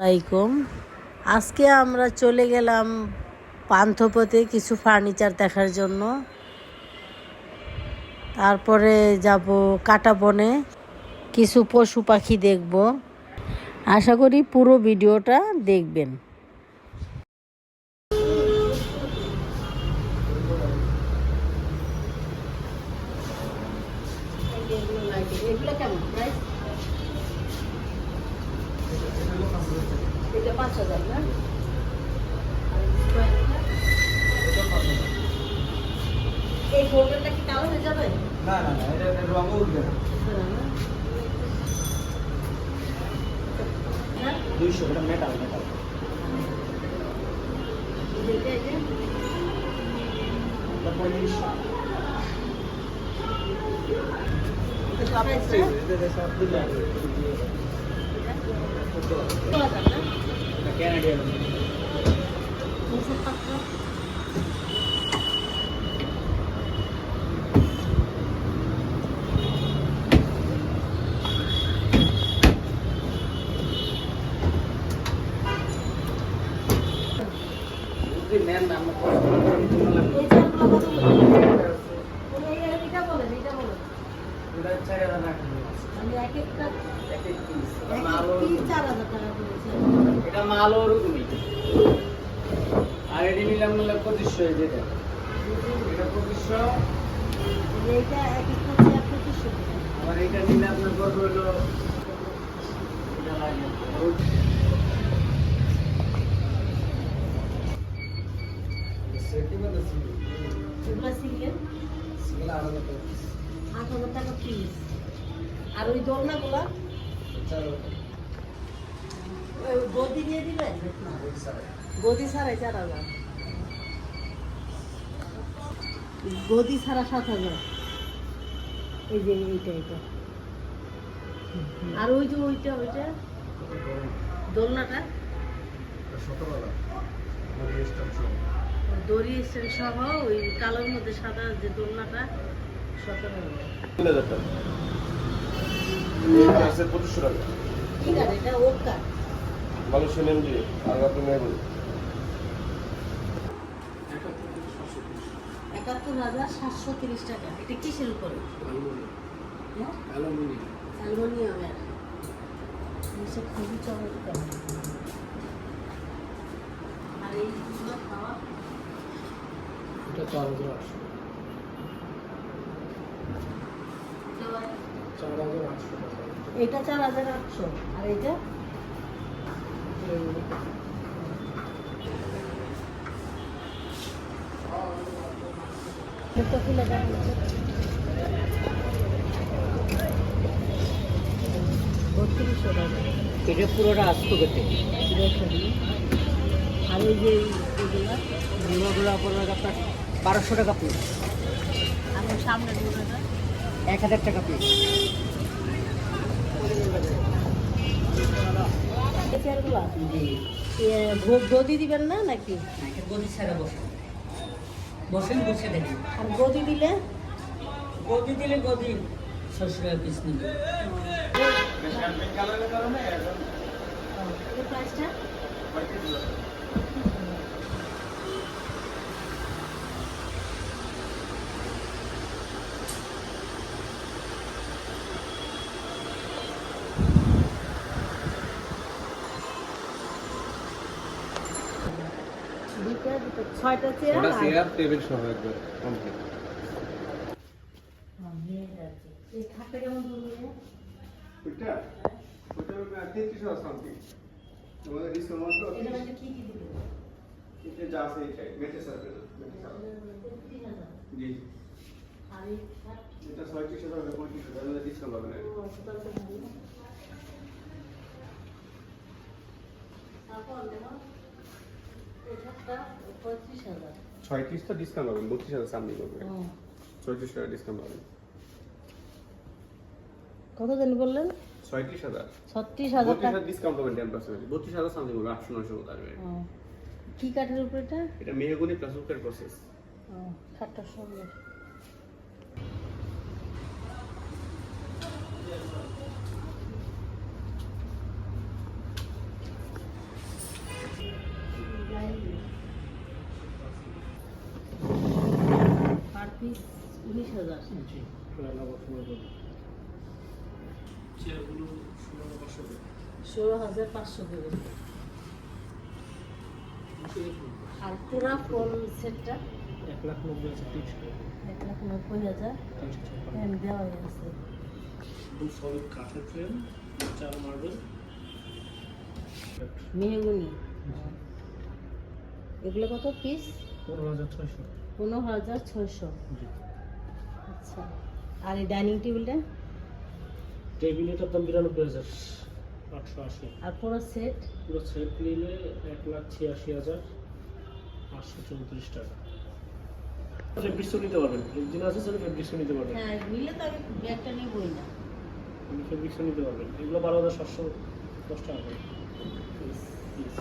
আলাইকুম। আজকে আমরা চলে গেলাম পান্থপথে কিছু ফার্নিচার দেখার জন্য। তারপরে যাব কাটা বনে কিছু পশু পাখি দেখব। আশা করি পুরো ভিডিওটা দেখবেন। এগুলো কেমন? প্রাইস না না না এটা এটা রঙও উঠবে না হ্যাঁ? দুইশো এটা মেটাল মেটাল এটা এটা এটা পঁয়ত্রিশশো এটা প্রাইসটা এটা সব দিলে ষোলো হাজার না এটা ক্যানাডিয়ান দুশো টাকা যদি নেন দাম এই চালগুলো কত বলবেন? এই- এই- এটা বলেন, এটা বলেন। এটা চার হাজার টাকা আমি এক একটা এক এক পিস এক মাল এক piece ওরকম। চার হাজার টাকা বলেছি। এটা মাল ওরকমই আর এটি নিলাম নিলাম পঁচিশশো যেটা এটা পঁচিশশো। আবার এইটা নিলে আপনার পড়বে হলো এটা লাগে এগুলো আট হাজার টাকা। আর ওই দোলনাগুলা? গদি দিয়ে দিবেন গদি ছাড়াই। চার হাজার। গদি ছাড়া সাত হাজার। এই যে এইটা এইটা। আর ওই যে ওইটা ওইটা? দোলনাটা? দড়ি সহ ওই কালোর মধ্যে সাদা যে দোলনাটা সতেরো পঁচিশশো টাকা। ঠিক আছে এটা ওর কাঠ ভালো শুনেন যে আর আপনি মেয়ে বলি একাত্তর হাজার সাতশো তিরিশ টাকা। এটা কিসের উপরে হ্যাঁ অ্যালুমিনিয়ামের খুবই চমৎকার। আর এইগুলো খাওয়া এটা চার হাজার আটশো চার হাজার আটশো টাকা। এটা চার হাজার আটশো। আর এটা? এই মুখটা খুলে বত্রিশশো টাকা। এটা পুরোটা আসতো কেটে আর ওই যে এগুলা? আপনার আপনার বারোশো টাকা পিস সামনের এক হাজার টাকা পিস গদি দিবেন না নাকি? গদি ছাড়া বসেন। বসেন বসে দেখেন। আর গদি দিলে? গদি দিলে গদি। ছশো টাকা পিস নিবে এই ছয়টা চেয়ার ওটা আর- চেয়ার টেবিল সহ একবার কমপ্লিট। এই খাটটা কেমন পড়বে? সামথিং তোমাদের কি কি দিবে? এটা যা আছে মেটে। জি আর এটা ডিসকাউন্ট ভালো। তারপর দেখো, এই খাটটা পঁয়ত্রিশ হাজার। ছয়ত্রিশ তো ডিসকাউন্ট পাবেন বত্রিশ হাজার সামনে করবে। ছয়ত্রিশ টাকা ডিসকাউন্ট পাবেন। কত দিন বললেন? ছয়ত্রিশ হাজার। ছত্রিশ হাজার টাকা। ডিসকাউন্ট পাবেন টেন পার্সেন্ট বত্রিশ হাজার সামনে করবে আটশো নশো মতো আসবে কি কাঠের উপর এটা? এটা মেহগুনি প্লাস উত্তর প্রসেস খাটটা সুন্দর। পিস উনিশ হাজার। ষোলো হাজার পাঁচশো করে। আর পুরা ফোন সেটটা? এক লাখ নব্বই হাজার তিনশো এক লাখ নব্বই হাজার? ফ্রেম দেওয়া আছে ফুল সলিড কাঠের ফ্রেম চার মার্বেল মেহগুনি এগুলো কত পিস পনেরো হাজার ছয়শো। পনেরো হাজার ছয়শো। আচ্ছা। আর এই ডাইনিং টেবিলটা? টেবিল এটার দাম বিরানব্বই হাজার আটশো আশি। আর পুরো সেট? পুরো সেট নিলে এক লাখ ছিয়াশি হাজার পাঁচশো চৌত্রিশ টাকা। ফেব্রিক্সও নিতে পারবেন। একদিন আছে ফেব্রিক্সও নিতে পারবেন। হ্যাঁ নিলে তো আমি ব্যাগটা নিবই না। ফেব্রিক্সও নিতে পারবেন। এগুলো বারো হাজার সাতশো দশ টাকা করে piece।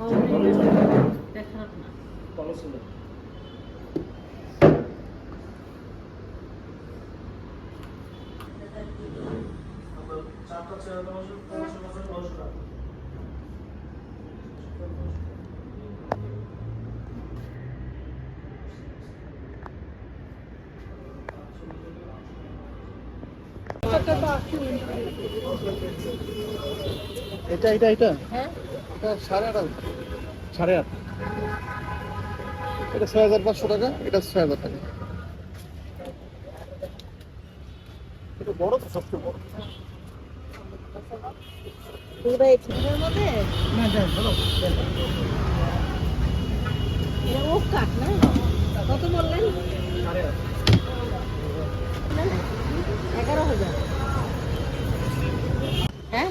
ও দেখ খারাপ না ভালো ছিল চারটা চেয়ার দেওয়া পনেরোশো বছর নশো টাকা এটা এটা এটা? হ্যাঁ। এটা সাড়ে আট সাড়ে আট? এটা ছয় হাজার পাঁচশো টাকা এটা ছয় হাজার টাকা। এটা বড় তো সবচেয়ে বড়। কত বললেন? এগারো হাজার। হ্যাঁ?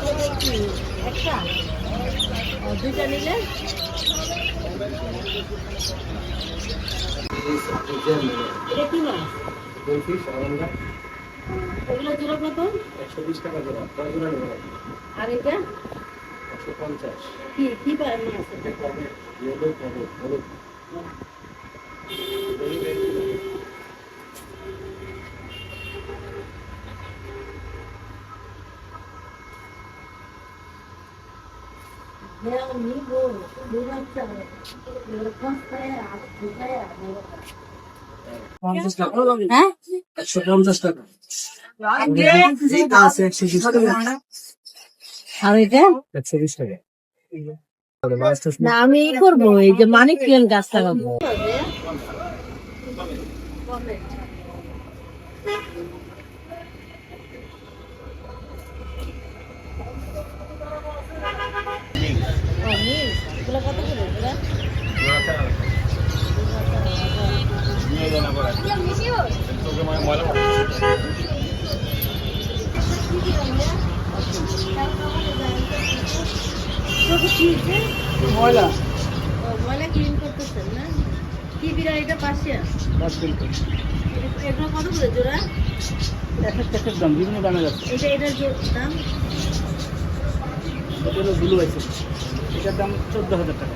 একটা ও, দুইটা নিলে? কি একশো বিশ টাকা জোড়া কয় জোড়া নেব একশো পঞ্চাশ কি কি পায় মাছ এটা? কবে হলুদ হ্যাঁ নিব দুই বাচ্চা এরকম করে আর দুটাই আর পঞ্চাশ টাকা হ্যাঁ একশো পঞ্চাশ টাকা। আর এটা একশো বিশ টাকা। না আমি এই করব এই যে মানিক গাছ লাগাবো। কত করে এগুলা? ময়লা। ময়লা ক্লিন করতেছেন না? কি এটা? পাশে এগুলো কত করে জোড়া? দাম বিভিন্ন দামে যাচ্ছে। এটা এটার দাম? এটা হলো আছে। এটার দাম চোদ্দ হাজার টাকা।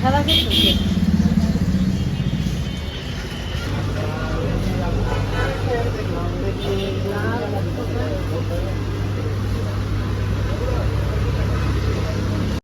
খেলা করতেছে Gracias.